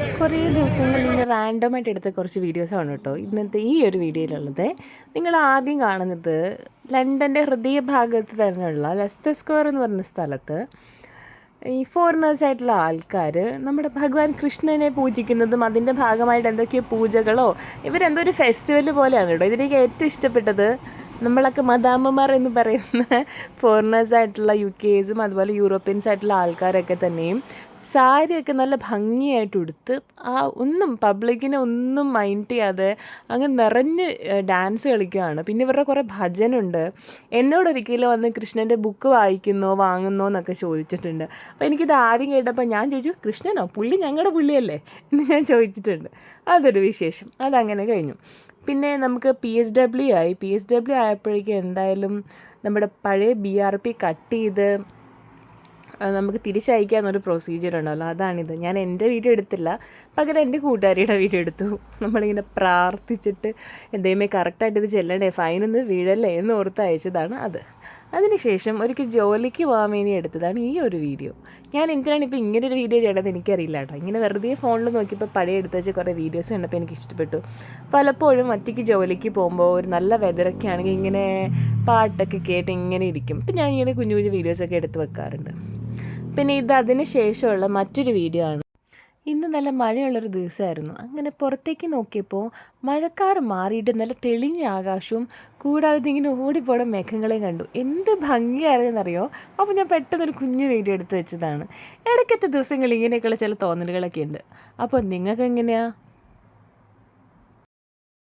കുറേ ദിവസങ്ങളിൽ റാൻഡമായിട്ട് എടുത്ത കുറച്ച് ആണ് കേട്ടോ. ഇന്നത്തെ ഈ ഒരു വീഡിയോയിലുള്ളത്. നിങ്ങൾ ആദ്യം കാണുന്നത് ലണ്ടന്റെ ഹൃദയഭാഗത്ത് തന്നെയുള്ള ലെസ്റ്റർ സ്ക്വയർ എന്ന് പറഞ്ഞ സ്ഥലത്ത് ഈ ഫോറിനേഴ്സ് ആയിട്ടുള്ള ആൾക്കാർ നമ്മുടെ ഭഗവാൻ കൃഷ്ണനെ പൂജിക്കുന്നതും അതിന്റെ ഭാഗമായിട്ട് എന്തൊക്കെയോ പൂജകളോ ഇവരെന്തോ ഒരു ഫെസ്റ്റിവൽ പോലെയാണ് കേട്ടോ. ഇതിലേക്ക് ഏറ്റവും ഇഷ്ടപ്പെട്ടത് നമ്മളൊക്കെ മദാമ്മമാർ എന്ന് പറയുന്ന ഫോറിനേഴ്സ് ആയിട്ടുള്ള യു കെസും അതുപോലെ യൂറോപ്യൻസ് ആയിട്ടുള്ള ആൾക്കാരൊക്കെ തന്നെയും സാരിയൊക്കെ നല്ല ഭംഗിയായിട്ട് ഉടുത്ത് ആ ഒന്നും പബ്ലിക്കിനെ ഒന്നും മൈൻഡ് ചെയ്യാതെ അങ്ങ് നിറഞ്ഞ് ഡാൻസ് കളിക്കുകയാണ്. പിന്നെ ഇവരുടെ കുറേ ഭജനുണ്ട്. എന്നോടൊരിക്കലും വന്ന് കൃഷ്ണന്റെ ബുക്ക് വായിക്കുന്നോ വാങ്ങുന്നോ എന്നൊക്കെ ചോദിച്ചിട്ടുണ്ട്. അപ്പോൾ എനിക്കിത് ആദ്യം കേട്ടപ്പോൾ ഞാൻ ചോദിച്ചു കൃഷ്ണനോ പുള്ളി ഞങ്ങളുടെ പുള്ളിയല്ലേ? എന്ന് ഞാൻ ചോദിച്ചിട്ടുണ്ട്. അതൊരു വിശേഷം. അതങ്ങനെ കഴിഞ്ഞു. പിന്നെ നമുക്ക് പി എസ് ഡബ്ല്യു ആയി. പി എസ് ഡബ്ല്യു ആയപ്പോഴേക്കും എന്തായാലും നമ്മുടെ പഴയ ബി ആർ പി കട്ട് ചെയ്ത് നമുക്ക് തിരിച്ചയക്കാമെന്നൊരു പ്രൊസീജിയർ ഉണ്ടല്ലോ. അതാണിത്. ഞാൻ എന്റെ വീഡിയോ എടുത്തില്ല. പകരം എന്റെ കൂട്ടുകാരിയുടെ വീഡിയോ എടുത്തു. നമ്മളിങ്ങനെ പ്രാർത്ഥിച്ചിട്ട് എന്തെങ്കിലും കറക്റ്റായിട്ട് ഇത് ചെല്ലണ്ടേ? ഫൈനൊന്ന് വീഴല്ലേ എന്ന് ഓർത്ത് അയച്ചതാണ് അത്. അതിനുശേഷം ഒരിക്കൽ ജോലിക്ക് പോകാൻ വേണ്ടി എടുത്തതാണ് ഈ ഒരു വീഡിയോ. ഞാൻ എന്തിനാണ് ഇപ്പോൾ ഇങ്ങനെ ഒരു വീഡിയോ ചെയ്യണമെന്ന് എനിക്കറിയില്ല കേട്ടോ. ഇങ്ങനെ വെറുതെ ഫോണിൽ നോക്കിയപ്പോൾ പഴയ എടുത്ത് വെച്ച കുറേ വീഡിയോസ് കണ്ടപ്പോൾ എനിക്ക് ഇഷ്ടപ്പെട്ടു. പലപ്പോഴും ഒറ്റയ്ക്ക് ജോലിക്ക് പോകുമ്പോൾ ഒരു നല്ല വെതറൊക്കെ ആണെങ്കിൽ ഇങ്ങനെ പാട്ടൊക്കെ കേട്ട് ഇങ്ങനെ ഇരിക്കും. ഇപ്പം ഞാൻ ഇങ്ങനെ കുഞ്ഞു കുഞ്ഞു വീഡിയോസൊക്കെ എടുത്ത് വെക്കാറുണ്ട്. പിന്നെ ഇത് അതിന് ശേഷമുള്ള മറ്റൊരു വീഡിയോ ആണ്. ഇന്ന് നല്ല മഴയുള്ളൊരു ദിവസമായിരുന്നു. അങ്ങനെ പുറത്തേക്ക് നോക്കിയപ്പോൾ മഴക്കാർ മാറിയിട്ട് നല്ല തെളിഞ്ഞ ആകാശവും കൂടാതെ ഇങ്ങനെ ഓടിപ്പോണ മേഘങ്ങളെയും കണ്ടു. എന്ത് ഭംഗിയായിരുന്നറിയോ? അപ്പോൾ ഞാൻ പെട്ടെന്നൊരു കുഞ്ഞു വീഡിയോ എടുത്ത് വെച്ചതാണ്. ഇടയ്ക്കത്തെ ദിവസങ്ങളിൽ ഇങ്ങനെയൊക്കെയുള്ള ചില തോന്നലുകളൊക്കെ ഉണ്ട്. അപ്പോൾ നിങ്ങൾക്ക് എങ്ങനെയാണ്